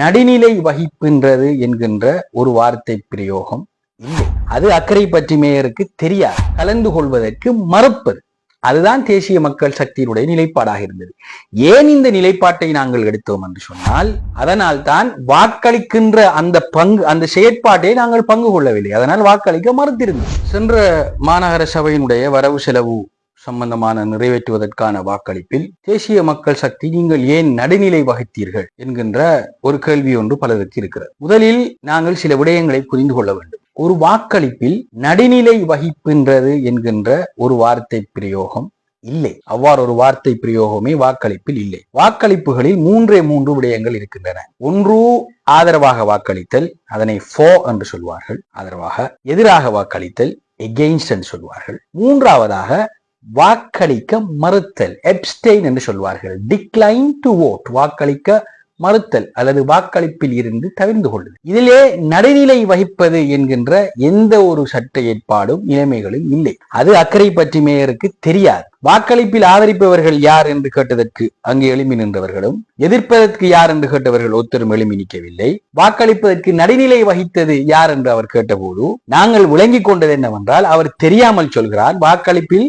நடுநிலை வகிக்கின்றது என்கின்ற ஒரு வார்த்தை பிரயோகம். இல்லை அது அக்கறை பற்றி மேயருக்கு தெரியாது. கலந்து கொள்வதற்கு மறுப்பது அதுதான் தேசிய மக்கள் சக்தியினுடைய நிலைப்பாடாக இருந்தது. ஏன் இந்த நிலைப்பாட்டை நாங்கள் எடுத்தோம் என்று சொன்னால் அதனால் தான் வாக்களிக்கின்ற அந்த பங்கு அந்த செயற்பாட்டை நாங்கள் பங்கு கொள்ளவில்லை. அதனால் வாக்களிக்க மறுத்திருந்தோம். சென்ற மாநகர சபையினுடைய வரவு செலவு சம்பந்தமான நிறைவேற்றுவதற்கான வாக்களிப்பில் தேசிய மக்கள் சக்தி நீங்கள் ஏன் நடுநிலை வகித்தீர்கள் என்கின்ற ஒரு கேள்வி ஒன்று பலருக்கு இருக்கிறது. முதலில் நாங்கள் சில விடயங்களை புரிந்து கொள்ள வேண்டும். ஒரு வாக்களிப்பில் நடுநிலை வகிப்பின்றது என்கின்ற ஒரு வார்த்தை பிரயோகம் இல்லை. அவ்வாறு ஒரு வார்த்தை பிரயோகமே வாக்களிப்பில் இல்லை. வாக்களிப்புகளில் மூன்றே மூன்று விடயங்கள் இருக்கின்றன. ஒன்று ஆதரவாக வாக்களித்தல் அதனை ஃபோ என்று சொல்வார்கள். ஆதரவாக எதிராக வாக்களித்தல் எகெயின்ஸ்ட் என்று சொல்வார்கள். மூன்றாவதாக வாக்களிக்க மறுத்தல். எப்ஸ்டெயின் என்று சொல்வார்கள். டிக்ளைன் டு ஓட் வாக்களிக்க மறுத்தல் அல்லது வாக்களிப்பில் இருந்து தவிர்ந்து கொள்ளுது இதிலே நடுநிலை வகிப்பது என்கின்ற எந்த ஒரு சட்ட ஏற்பாடும் நிலைமைகளும் இல்லை. அது அக்கறை பற்றி மேயருக்கு தெரியாது. வாக்களிப்பில் ஆதரிப்பவர்கள் யார் என்று கேட்டதற்கு அங்கு எழுப்பி நின்றவர்களும் எதிர்ப்பதற்கு யார் என்று கேட்டவர்கள் ஒத்தரும் எழுமி நிற்கவில்லை வாக்களிப்பதற்கு நடுநிலை வகித்தது யார் என்று அவர் கேட்டபோது நாங்கள் விளங்கிக் கொண்டது என்னவென்றால் அவர் தெரியாமல் சொல்கிறார் வாக்களிப்பில்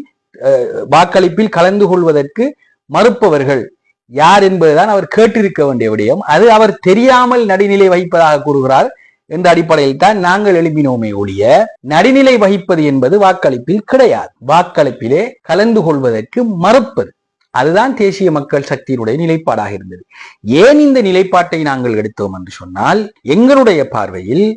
வாக்களிப்பில் கலந்து கொள்வதற்கு மறுப்பவர்கள் யார் என்பதுதான் அவர் கேட்டிருக்க வேண்டிய விடயம். அது அவர் தெரியாமல் நடுநிலை வகிப்பதாக கூறுகிறார். என்ற அடிப்படையில் தான் நாங்கள் எழுப்பினோமே ஒழிய நடுநிலை வகிப்பது என்பது வாக்களிப்பில் கிடையாது. வாக்களிப்பிலே கலந்து கொள்வதற்கு மறுப்பது அதுதான் தேசிய மக்கள் சக்தியினுடைய நிலைப்பாடாக இருந்தது. ஏன் இந்த நிலைப்பாட்டை நாங்கள் எடுத்தோம் என்று சொன்னால் எங்களுடைய பார்வையில்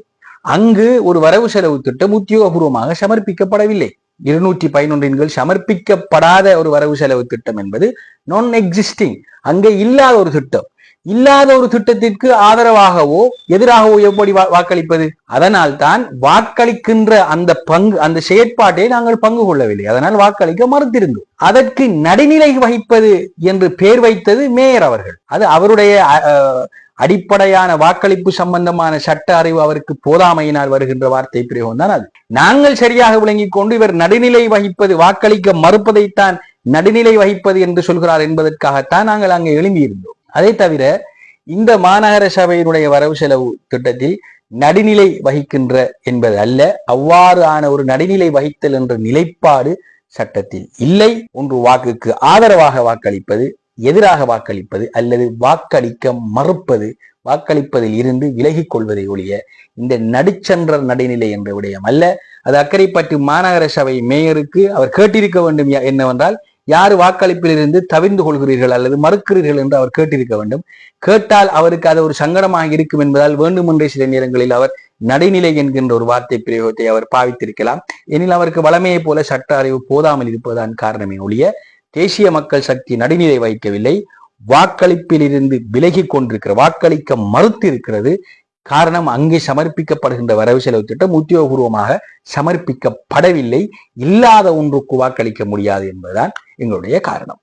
அங்கு ஒரு வரவு செலவு திட்டம் உத்தியோகபூர்வமாக சமர்ப்பிக்கப்படவில்லை. இருநூற்றி பதினொன்றின் கீழ் சமர்ப்பிக்கப்படாத ஒரு வரவு செலவு திட்டம் என்பது நான் எக்ஸிஸ்டிங் அங்கே இல்லாத ஒரு திட்டம். இல்லாத ஒரு திட்டத்திற்கு ஆதரவாகவோ எதிராகவோ எப்படி வாக்களிப்பது? அதனால் தான் வாக்களிக்கின்ற அந்த பங்கு அந்த செயற்பாட்டை நாங்கள் பங்கு கொள்ளவில்லை. அதனால் வாக்களிக்க மறுத்திருந்தோம். அதற்கு நடுநிலை வகிப்பது என்று பெயர் வைத்தது மேயர் அவர்கள். அது அவருடைய அடிப்படையான வாக்களிப்பு சம்பந்தமான சட்ட அறிவு அவருக்கு போதாமையினால் வருகின்ற வார்த்தை பிரயோகம் தான் அது. நாங்கள் சரியாக விளங்கிக் கொண்டு இவர் நடுநிலை வகிப்பது வாக்களிக்க மறுப்பதைத்தான் நடுநிலை வகிப்பது என்று சொல்கிறார் என்பதற்காகத்தான் நாங்கள் அங்கே எழுந்தியிருந்தோம் அதை தவிர இந்த மாநகர சபையினுடைய வரவு செலவு திட்டத்தில் நடுநிலை வகிக்கின்ற என்பது அல்ல அவ்வாறு ஆன ஒரு நடுநிலை வகித்தல் என்ற நிலைப்பாடு சட்டத்தில் இல்லை. ஒன்று வாக்குக்கு ஆதரவாக வாக்களிப்பது எதிராக வாக்களிப்பது அல்லது வாக்களிக்க மறுப்பது வாக்களிப்பதில் இருந்து விலகிக் கொள்வதை ஒழிய இந்த நடுச்சன்றர் நடைநிலை என்ற விடயம் அல்ல. அது அக்கறைப்பட்டு மாநகர சபை மேயருக்கு அவர் கேட்டிருக்க வேண்டும் என்னவென்றால் யார் வாக்களிப்பில் இருந்து தவிர்ந்து கொள்கிறீர்கள் அல்லது மறுக்கிறீர்கள் என்று அவர் கேட்டிருக்க வேண்டும். கேட்டால் அவருக்கு அது ஒரு சங்கடமாக இருக்கும் என்பதால் வேண்டுமென்றே சில நேரங்களில் அவர் நடைநிலை என்கின்ற ஒரு வார்த்தை பிரயோகத்தை அவர் பாவித்திருக்கலாம். எனில் அவருக்கு வளமையை போல சட்ட அறிவு போதாமல் இருப்பதுதான் காரணமே ஒழிய தேசிய மக்கள் சக்தி நடுநிலை வைக்கவில்லை. வாக்களிப்பில் இருந்து விலகி கொண்டிருக்கிற வாக்களிக்க மறுத்து இருக்கிறது காரணம் அங்கே சமர்ப்பிக்கப்படுகின்ற வரவு செலவு திட்டம் உத்தியோகபூர்வமாக சமர்ப்பிக்கப்படவில்லை. இல்லாத ஒன்றுக்கு வாக்களிக்க முடியாது என்பதுதான் எங்களுடைய காரணம்.